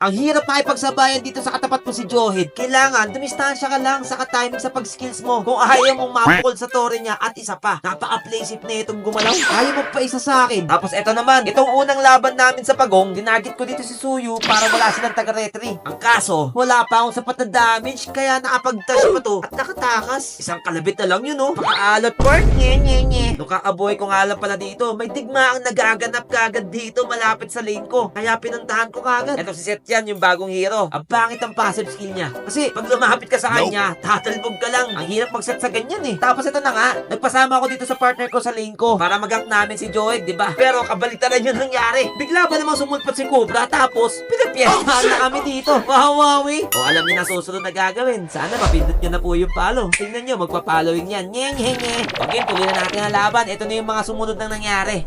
Ang hirap makipagsabayan dito sa katapat mo si Johid. Kailangan, dumistansya ka lang sa timing sa pag-skills mo. Kung ayaw mong mapukol sa tore niya at isa pa, napaka-playsip na itong gumalaw. Ayaw mo pa isa sa akin. Tapos eto naman, itong unang laban namin sa pagong, dinagit ko dito si Suyu para wala silang taga-retry. Ang kaso, wala pa akong sapat na damage, kaya nakapag-touch pa to at nakatakas. Isang kalabit na lang yun, oh. Makaalot part, nye, nye, nye. Nung kakaboy ko nga lang pala dito, may digma ang nagaganap kagad dito malapit sa lane ko. Kaya pinuntahan ko kagad. Eto si Seth yan, yung bagong hero. Ang pangit ang passive skill niya. Kasi pag lumapit ka sa kanya, tatalbog ka lang. Ang hirap mag-set sa ganyan eh. Tapos ito na nga, nagpasama ako dito sa partner ko sa lane ko para mag namin si Joey, di ba? Pero kabaliktaran yun nangyari. Bigla ba namang sumulpat si Cobra tapos pinagpiestahan na kami dito. Wawawi. O alam niyo na susunod na gagawin. Sana mapindot niyo na po yung follow. Tingnan niyo, magpa-following yan. Nye, nye, nye. Okay, tuloy na natin ang laban. Ito na yung mga sumunod na nangyari.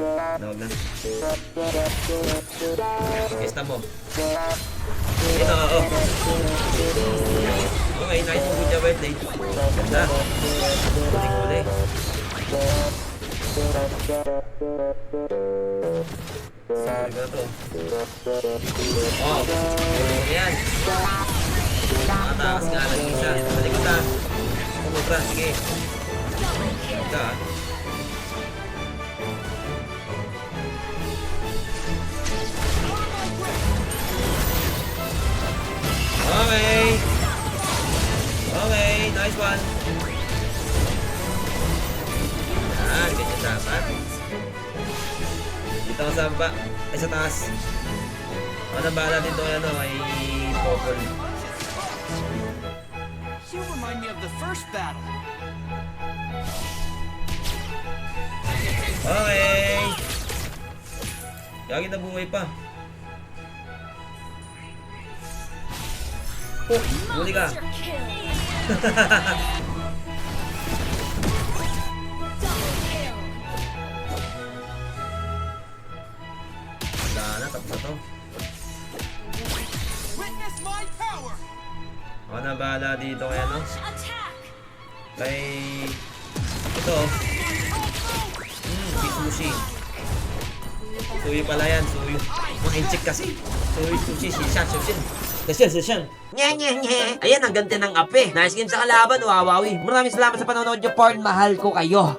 Nawag na. Kesta mo. Ito, oo. Okay, nice mo good job, birthday. Ganda. Huli-huli. Sorry ba to? Oh, yan. Nakatakas nga lang isa. Ka. Kumubra, sige. Ika. Nice one. Yan, ganyan dapat. Dito ka sa baba. Ay, sa taas. Ako na bahala dito ano, ay popol. You remind me of the first battle. Okay. Yagi na buhay pa. Oh, huli ka. Wala na, tapos na to. Ako na bahala dito kay ano. Kay... Ito. Hmm, kay Sushi. Suyo pala yan, Suyo. Mga inchik kasi. Suyo, Sushi, Shishan, Sushin. Shishan, Shishan. Nye, nye, nye. Ayan, ang ganda ng ape. Nice game sa kalaban, wawawi. Maraming salamat sa panonood niyo, porn. Mahal ko kayo.